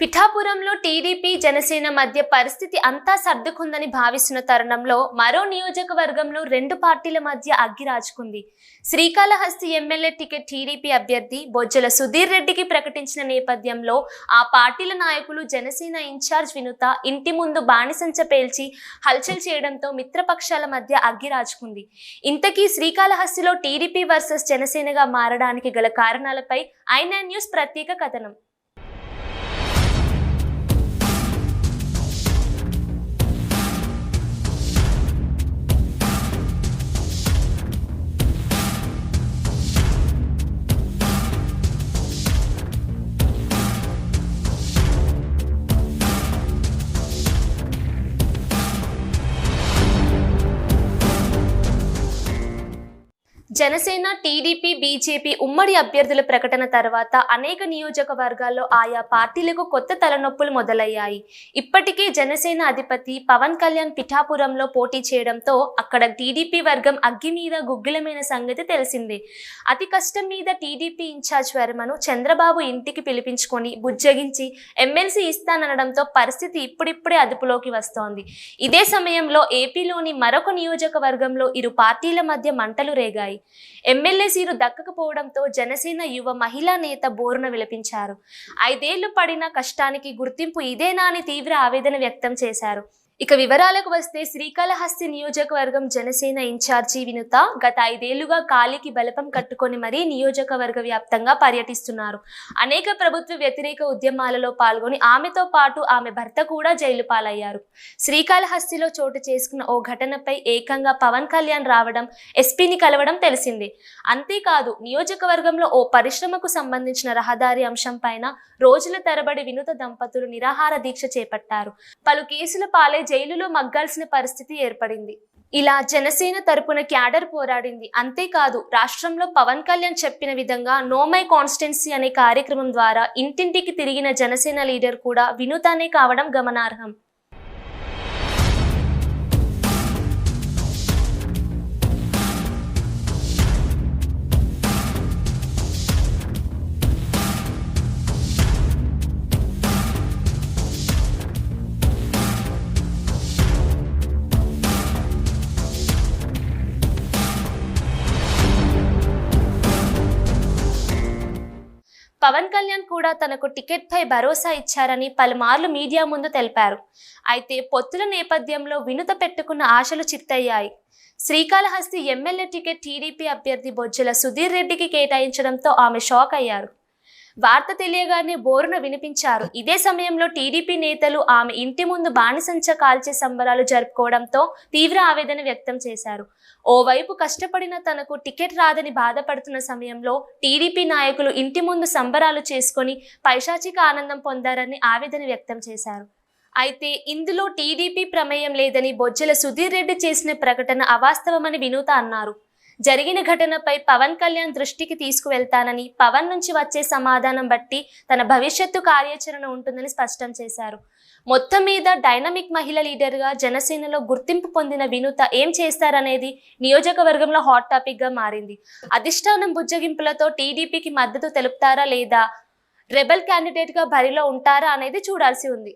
పిఠాపురంలో టీడీపీ జనసేన మధ్య పరిస్థితి అంతా సర్దుకుందని భావిస్తున్న తరుణంలో మరో నియోజకవర్గంలో రెండు పార్టీల మధ్య అగ్గి రాజుకుంది. శ్రీకాళహస్తి ఎమ్మెల్యే టికెట్ టీడీపీ అభ్యర్థి బొజ్జల సుధీర్ రెడ్డికి ప్రకటించిన నేపథ్యంలో ఆ పార్టీల నాయకులు జనసేన ఇన్ఛార్జ్ వినుత ఇంటి ముందు బాణిసంచ పేల్చి హల్చల్ చేయడంతో మిత్రపక్షాల మధ్య అగ్గి రాజుకుంది. ఇంతకీ శ్రీకాళహస్తిలో టీడీపీ వర్సెస్ జనసేనగా మారడానికి గల కారణాలపై ఐనా న్యూస్ ప్రత్యేక కథనం. జనసేన టీడీపీ బీజేపీ ఉమ్మడి అభ్యర్థుల ప్రకటన తర్వాత అనేక నియోజకవర్గాల్లో ఆయా పార్టీలకు కొత్త తలనొప్పులు మొదలయ్యాయి. ఇప్పటికే జనసేన అధిపతి పవన్ కళ్యాణ్ పిఠాపురంలో పోటీ చేయడంతో అక్కడ టీడీపీ వర్గం అగ్గి మీద గుగ్గిలమైన సంగతి తెలిసిందే. అతి కష్టం మీద టీడీపీ ఇన్ఛార్జ్ వర్మను చంద్రబాబు ఇంటికి పిలిపించుకొని బుజ్జగించి ఎమ్మెల్సీ ఇస్తాననడంతో పరిస్థితి ఇప్పుడిప్పుడే అదుపులోకి వస్తోంది. ఇదే సమయంలో ఏపీలోని మరొక నియోజకవర్గంలో ఇరు పార్టీల మధ్య మంటలు రేగాయి. ఎమ్మెల్యే సీటు దక్కకపోవడంతో జనసేన యువ మహిళా నేత బోరున విలపించారు. ఐదేళ్ళు పడిన కష్టానికి గుర్తింపు ఇదేనా అని తీవ్ర ఆవేదన వ్యక్తం చేశారు. ఇక వివరాలకు వస్తే శ్రీకాళహస్తి నియోజకవర్గం జనసేన ఇన్ఛార్జి వినుత గత ఐదేళ్ళుగా కాలికి బలపం కట్టుకొని మరీ నియోజకవర్గ వ్యాప్తంగా పర్యటిస్తున్నారు. అనేక ప్రభుత్వ వ్యతిరేక ఉద్యమాలలో పాల్గొని ఆమెతో పాటు ఆమె భర్త కూడా జైలు పాలయ్యారు. శ్రీకాళహస్తిలో చోటు చేసుకున్న ఓ ఘటనపై ఏకంగా పవన్ కళ్యాణ్ రావడం ఎస్పీని కలవడం తెలిసిందే. అంతేకాదు నియోజకవర్గంలో ఓ పరిశ్రమకు సంబంధించిన రహదారి అంశం పైన రోజుల తరబడి వినుత దంపతులు నిరాహార దీక్ష చేపట్టారు. పలు కేసుల పాలై జైలులో మగ్గాల్సిన పరిస్థితి ఏర్పడింది. ఇలా జనసేన తరపున క్యాడర్ పోరాడింది. అంతేకాదు రాష్ట్రంలో పవన్ కళ్యాణ్ చెప్పిన విధంగా నోమై కాన్స్టెన్సీ అనే కార్యక్రమం ద్వారా ఇంటింటికి తిరిగిన జనసేన లీడర్ కూడా వినూతానే కావడం గమనార్హం. పవన్ కళ్యాణ్ కూడా తనకు టికెట్పై భరోసా ఇచ్చారని పలుమార్లు మీడియా ముందు తెలిపారు. అయితే పొత్తుల నేపథ్యంలో వినుత పెట్టుకున్న ఆశలు చిత్తయ్యాయి. శ్రీకాళహస్తి ఎమ్మెల్యే టికెట్ టీడీపీ అభ్యర్థి బొజ్జల సుధీర్ రెడ్డికి కేటాయించడంతో ఆమె షాక్ అయ్యారు. వార్త తెలియగానే బోరున వినిపించారు. ఇదే సమయంలో టీడీపీ నేతలు ఆమె ఇంటి ముందు బానిసంచ కాల్చే సంబరాలు జరుపుకోవడంతో తీవ్ర ఆవేదన వ్యక్తం చేశారు. ఓవైపు కష్టపడిన తనకు టికెట్ రాదని బాధపడుతున్న సమయంలో టీడీపీ నాయకులు ఇంటి ముందు సంబరాలు చేసుకొని పైశాచిక ఆనందం పొందారని ఆవేదన వ్యక్తం చేశారు. అయితే ఇందులో టీడీపీ ప్రమేయం లేదని బొజ్జల సుధీర్ రెడ్డి చేసిన ప్రకటన అవాస్తవమని వినూత అన్నారు. జరిగిన ఘటనపై పవన్ కళ్యాణ్ దృష్టికి తీసుకువెళ్తానని పవన్ నుంచి వచ్చే సమాధానం బట్టి తన భవిష్యత్తు కార్యాచరణ ఉంటుందని స్పష్టం చేశారు. మొత్తం మీద డైనమిక్ మహిళ లీడర్గా జనసేనలో గుర్తింపు పొందిన వినూత ఏం చేస్తారనేది నియోజకవర్గంలో హాట్ టాపిక్గా మారింది. అధిష్టానం బుజ్జగింపులతో టీడీపీకి మద్దతు తెలుపుతారా లేదా రెబల్ క్యాండిడేట్గా బరిలో ఉంటారా అనేది చూడాల్సి ఉంది.